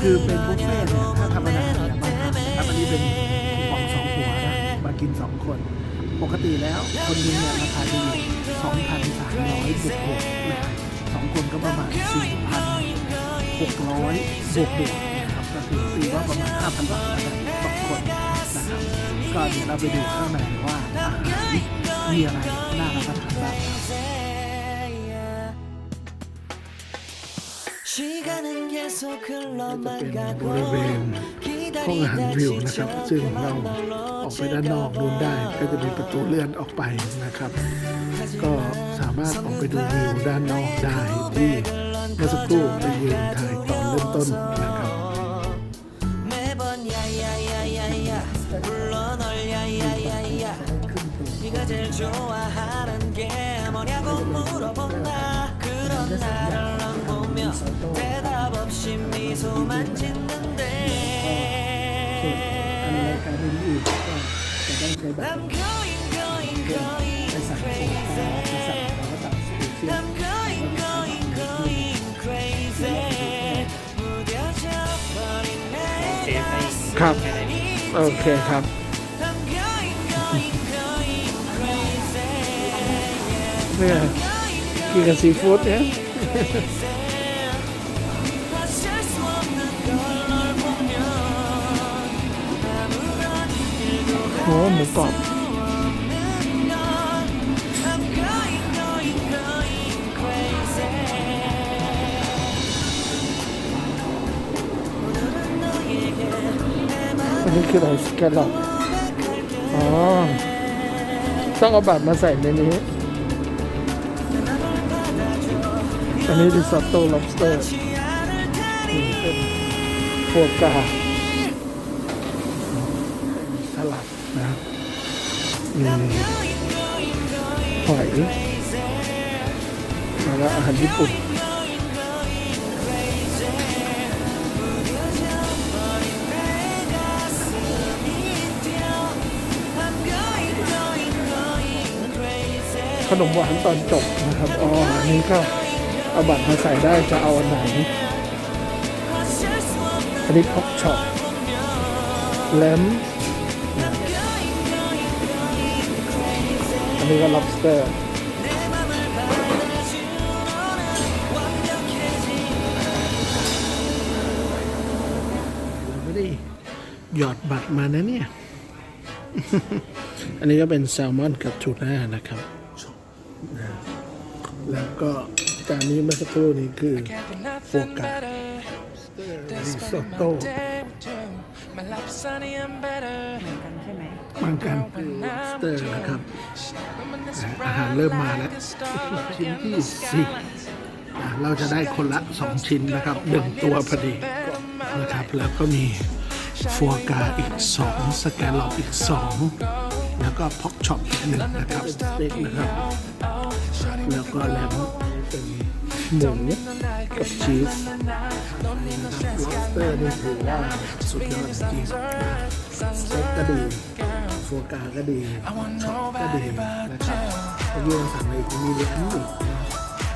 คือเป็นบุฟเฟ่ต์เนี่ยถ้าธรรมดาเนี่ยมาทำนะครับอันนี้เป็นคูปองสองหัวนะมากินสองคน ปกติแล้วคนหนึงเนี่ยราคาดี2,300บวกบวกนะครับสองคนก็ประมาณ4,600บวกบวกนะครับก็คือตีว่าประมาณ5,000บาทนะครับต่อคนนะครับก็เดี๋ยวเราไปดูข้างในว่าอาหารมีอะไร 시간은 계속 ก็จะเป็นบ 흘러만 ริเว 가고 ณห้องอาหาร 기다리다 วิวนะครับ ซึ่งเราออกไปด้านนอกนู้นได้ ก็จะมีประตูเลื่อนออกไปนะครับ ก็สามารถออกไปดูวิวด้านนอกได้ที่เมื่อสักครู่ไปยืนถ่ายตอนเริ่มต้นนะครับ 매번 야야야야야 불러 널 야야야야 네가 제일 좋아하는 게 뭐냐고 물어본다 그런 나를 넌 보며 대답 없이 미소만 ส่วนอันราย 짓는데 การอื่นๆก็จะต้องใช้แบบ I'm going going ไป going สั่งโฟกัสไปสั่ง crazy แล้วก็สั่งสเปเชียล I'm going going going crazy 무뎌져 버린 내 가슴 ครับ โอเคครับ I'm going going going crazy เนี่ยกินกับซีฟู้ดเนี่ย 어 อ้หมูกรอบอันนี้คืออะไรสแกลล็อปอ๋อ ต้องเอาบัตรมาใส่ในนี้ อันนี้ริซอตโต้ lobster พวกกา หอยแล้วอาหารญี่ปุ่นขนมหวานตอนจบนะครับ อ๋ออันนี้ก็เอาบัตรมาใส่ได้จะเอาอันไหน อันนี้พ็อกช็อปแลม นนี้ก็ lobster เราไม่ได้หยอดบัตรมานะเนี่ย อันนี้ก็เป็นแซลมอนกับทูน่านะครับ แล้วก็จานนี้เมื่อสักครู่นี้คือโฟกัสริซอตโต้ My life sunny and better มันกันคือ lobster นะครับ อาหารเริ่มมาแล้ว ชิ้นที่สี่เราจะได้คนละสองชิ้นนะครับหนึ่งตัวพอดีนะครับแล้วก็มีฟัวกราอีกสองสแกลลอปอีกสองแล้วก็พ็อกช็อปอีกหนึ่งนะครับสเต็กนะครับ แล้วก็แลมเป็นหมู กับชีสนะครับ lobster นี่ถือว่าสุดยอดจริงสเต็กก็ดีฟัวกราก็ดีช็อปก็ดีนะครับแล้วยื่นสั่งอะไรอีกมีแลมอีกนะ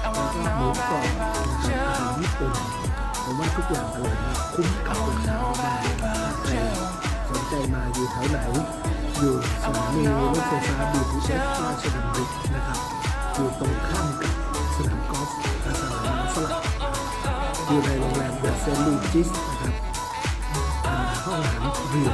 แล้วก็หมูกรอบนะครับอาหารญี่ปุ่นผมว่าทุกอย่างอร่อยมากคุ้มกับราคามากๆถ้าใครสนใจมาอยู่แถวไหน อยู่สถานีรถไฟฟ้า BTS ราชดำรินะครับอยู่ตรงข้าม อยู่ในโรงแรมเดอะเซนต์ลูจิสนะครับห้องอาหารวิว